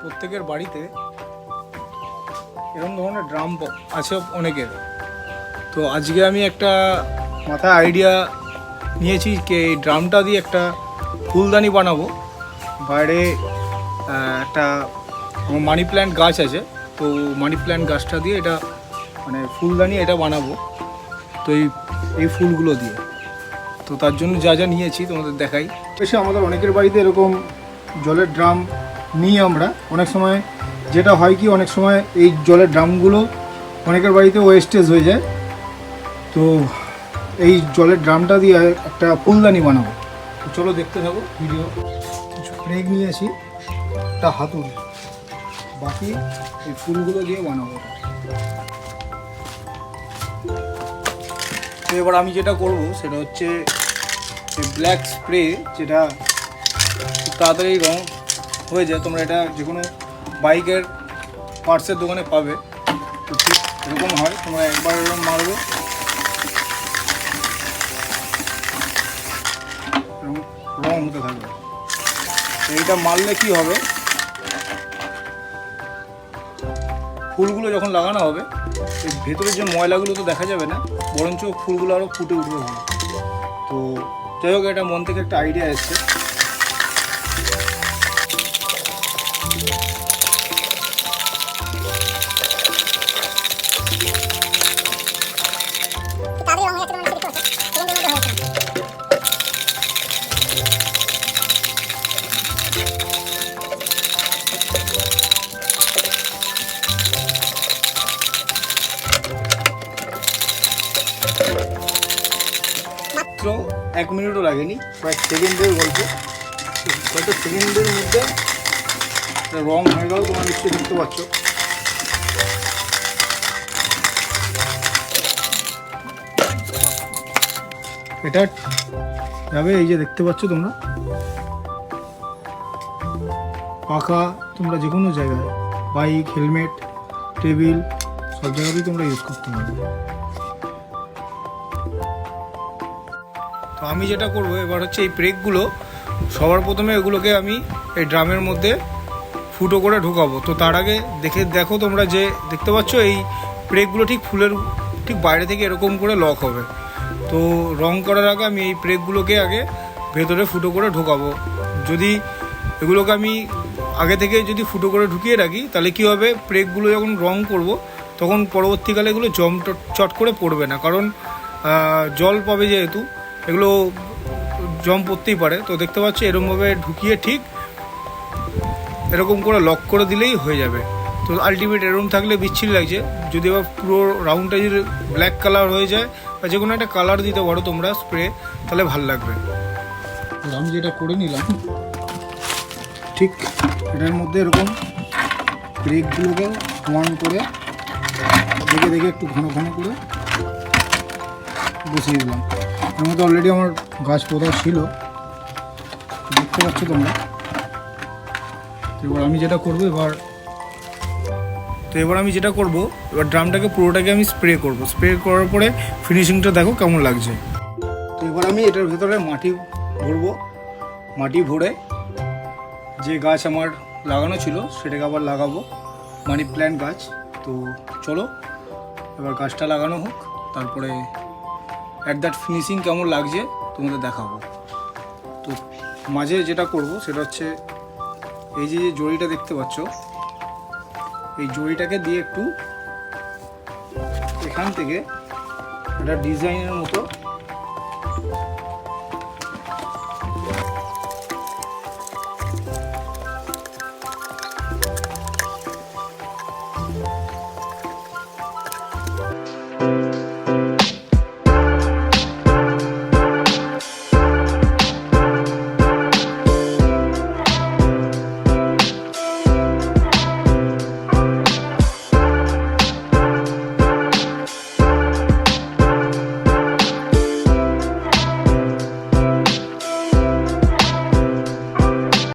প্রত্যেকের বাড়িতে এরকম ধরনের ড্রাম আছে অনেকের। তো আজকে আমি একটা মাথায় আইডিয়া নিয়েছি যে এই ড্রামটা দিয়ে একটা ফুলদানি বানাবো। বাইরে একটা মানি প্ল্যান্ট গাছ আছে। তো মানি প্ল্যান্ট গাছটা দিয়ে এটা মানে ফুলদানি এটা বানাবো, তো এই এই ফুলগুলো দিয়ে। তো তার জন্য যা যা নিয়েছি তোমাদের দেখাই। এসে আমাদের অনেকের বাড়িতে এরকম জলের ড্রাম নিই আমরা অনেক সময় যেটা হয় কি, অনেক সময় এই জলের ড্রামগুলো অনেকের বাড়িতে ওয়েস্টেজ হয়ে যায়। তো এই জলের ড্রামটা দিয়ে একটা ফুলদানি বানাবো। চলো দেখতে থাকো ভিডিও। কিছু ব্রেক আসি, একটা হাতুড়ি। বাকি এই ফুলগুলো দিয়ে বানাবো। তো এবার আমি যেটা করব, সেটা হচ্ছে ব্ল্যাক স্প্রে যেটা তাড়াতাড়ি রং হয়ে যায়, তোমরা এটা যে কোনো বাইকের পার্টসের দোকানে পাবে। তো ঠিক এরকম হয়, তোমরা একবার এরকম মারবে। রং হতে থাকবে। এইটা মারলে কি হবে? ফুলগুলো যখন লাগানো হবে এই ভেতরের যে ময়লাগুলো তো দেখা যাবে না, বরঞ্চ ফুলগুলো আরও ফুটে উঠবে ভালো। তো যাই হোক, এটা মন থেকে একটা আইডিয়া এসছে। মাত্র এক মিনিটও লাগেনি। প্রায় সেকেন্ডের গল্প। কয়েকটা সেকেন্ডের মধ্যে রং হয়ে গেল, তোমরা নিশ্চয়ই দেখতে পাচ্ছ। এটা যাবে, এই যে দেখতে পাচ্ছ তোমরা। পাখা তোমরা যে কোনো জায়গায়, বাইক, হেলমেট, টেবিল, সব জায়গাতেই তোমরা ইউজ করতে পারবে। তো আমি যেটা করব, এবার হচ্ছে এই ব্রেকগুলো সবার প্রথমে এগুলোকে আমি এই ড্রামের মধ্যে ফুটো করে ঢোকাবো। তো তার আগে দেখে দেখো তোমরা যে দেখতে পাচ্ছ, এই ব্রেকগুলো ঠিক ফুলের ঠিক বাইরে থেকে এরকম করে লক হবে। তো রং করার আগে আমি এই ব্রেকগুলোকে আগে ভেতরে ফুটো করে ঢোকাবো। যদি এগুলোকে আমি আগে থেকে যদি ফুটো করে ঢুকিয়ে রাখি, তাহলে কী হবে? ব্রেকগুলো যখন রং করব, তখন পরবর্তীকালে এগুলো জম চট করে পড়বে না। কারণ জল পাবে যেহেতু এগুলো জম পড়তেই পারে। তো দেখতে পাচ্ছি এরকমভাবে ঢুকিয়ে ঠিক এরকম করে লক করে দিলেই হয়ে যাবে। তো আলটিমেট এরকম থাকলে বিচ্ছিরি লাগছে। যদি আবার পুরো রাউন্ডটা যদি ব্ল্যাক কালার হয়ে যায় বা যে কোনো একটা কালার দিতে পারো তোমরা স্প্রে তাহলে ভালো লাগবে। আমি যেটা করে নিলাম ঠিক। এটার মধ্যে এরকম ব্রেকগুলোকে সমান করে। দেখে দেখে একটু ঘন ঘন করে বসিয়ে দিলাম। এর মধ্যে অলরেডি আমার গাছ পোতা ছিল, দেখতে পাচ্ছ তোমরা। তো এবার আমি যেটা করব, এবার তো এবার আমি যেটা করব, এবার ড্রামটাকে পুরোটাকে আমি স্প্রে করব। স্প্রে করার পরে ফিনিশিংটা দেখো কেমন লাগছে। তো এবার আমি এটার ভেতরে মাটি ভরবো। মাটি ভরে যে গাছ আমার লাগানো ছিল, সেটাকে আবার লাগাবো। মানি প্ল্যান্ট গাছ। তো চলো, এবার গাছটা লাগানো হোক, তারপরে অ্যাট দ্যাট ফিনিশিং কেমন লাগছে, তোমাদের দেখাবো। তো মাঝে যেটা করব, সেটা হচ্ছে এই যে যে জড়িটা দেখতে পাচ্ছ, এই জড়িটাকে দিয়ে একটু এখান থেকে একটা ডিজাইনের মতো